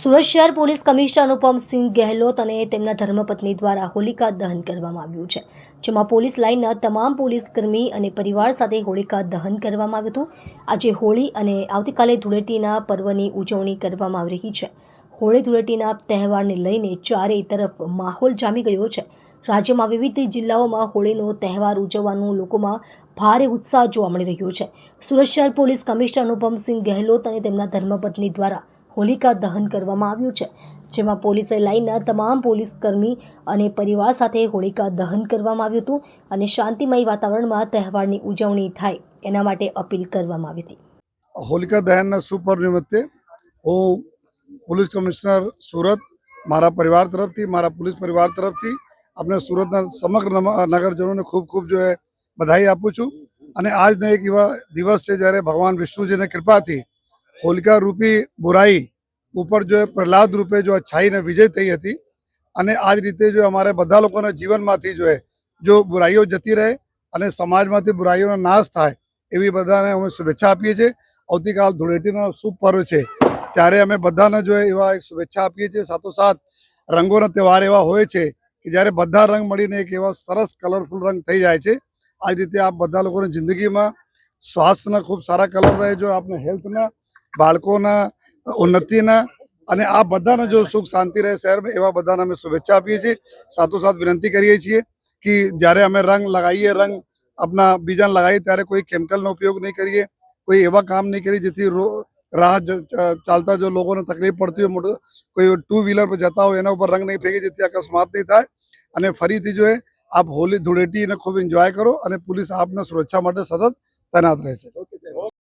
સુરત શહેર police commissioner Anupamsinh Gehlot અને તેમના ધર્મપત્ની દ્વારા હોલિકા દહન કરવામાં આવ્યું છે, જેમાં પોલીસ લાઇનના તમામ પોલીસ કર્મી અને પરિવાર સાથે હોલિકા દહન કરવામાં આવ્યું હતું. આજે હોળી અને આવતીકાલે ધૂળેટીના પર્વની ઉજવણી કરવામાં આવી રહી છે. હોળી ધૂળેટીના તહેવારને લઈને ચારેય તરફ માહોલ જામી ગયો છે. રાજ્યમાં વિવિધ જિલ્લાઓમાં હોળીનો તહેવાર ઉજવવાનું લોકોમાં ભારે ઉત્સાહ જોવા મળી રહ્યો છે. સુરત શહેર પોલીસ કમિશનર અનુપમસિંહ ગેહલોત અને તેમના ધર્મપત્ની દ્વારા હોલિકા દહન કરવામાં આવ્યું છે, જેમાં પોલીસે લાઇનના તમામ પોલીસ કર્મી અને પરિવાર સાથે હોલિકા દહન કરવામાં આવ્યું હતું અને શાંતિમય વાતાવરણમાં તહેવારની ઉજવણી થાય, એના માટે અપીલ કરવામાં આવી હતી. હોલિકા દહનના સુપર નિમિત્તે હું પોલીસ કમિશનર સુરત, મારા પરિવાર તરફથી, મારા પોલીસ પરિવાર તરફથી આપણે સુરતના સમગ્ર નગરજનોને ખૂબ ખૂબ જો બધાઈ આપું છું. અને આજનો એક એવા દિવસ છે જ્યારે ભગવાન વિષ્ણુજીની કૃપાથી હોલિકા રૂપી બુરાઈ ઉપર જો પ્રહલાદ રૂપે જો અચ્છાઈને વિજય થઈ હતી અને આ જ રીતે જો અમારે બધા લોકોના જીવનમાંથી જો જો બુરાઈઓ જતી રહે અને સમાજમાંથી બુરાઈઓનો નાશ થાય એવી બધાને અમે શુભેચ્છા આપીએ છીએ. આવતીકાલ ધૂળેટીનો શુભ પર્વ છે. ત્યારે અમે બધાને જો એવા એક શુભેચ્છા આપીએ છીએ. સાથોસાથ રંગોનો તહેવાર એવા હોય છે કે જ્યારે બધા રંગ મળીને એક એવા સરસ કલરફુલ રંગ થઈ જાય છે. આ રીતે આપ બધા લોકોની જિંદગીમાં સ્વાસ્થ્યના ખૂબ સારા કલર રહે જો આપને હેલ્થના બાળકોના ઉન્નતિના અને આ બધાને જો સુખ શાંતિ રહે શહેરમાં, એવા બધાને અમે શુભેચ્છા આપીએ છીએ. સાથોસાથ વિનંતી કરીએ છીએ કે જ્યારે અમે રંગ લગાવીએ, રંગ આપણા બીજાને લગાવીએ, ત્યારે કોઈ કેમિકલનો ઉપયોગ નહીં કરીએ, કોઈ એવા કામ નહીં કરીએ જેથી રાહ ચાલતા જો લોકોને તકલીફ પડતી હોય, મોટો, કોઈ ટુ વ્હીલર પર જતા હોય, એના ઉપર રંગ નહીં ફેંકે જેથી અકસ્માત નહીં થાય. અને ફરીથી જો આપ હોલી ધૂળેટીને ખૂબ એન્જોય કરો અને પોલીસ આપના સુરક્ષા માટે સતત તૈનાત રહેશે.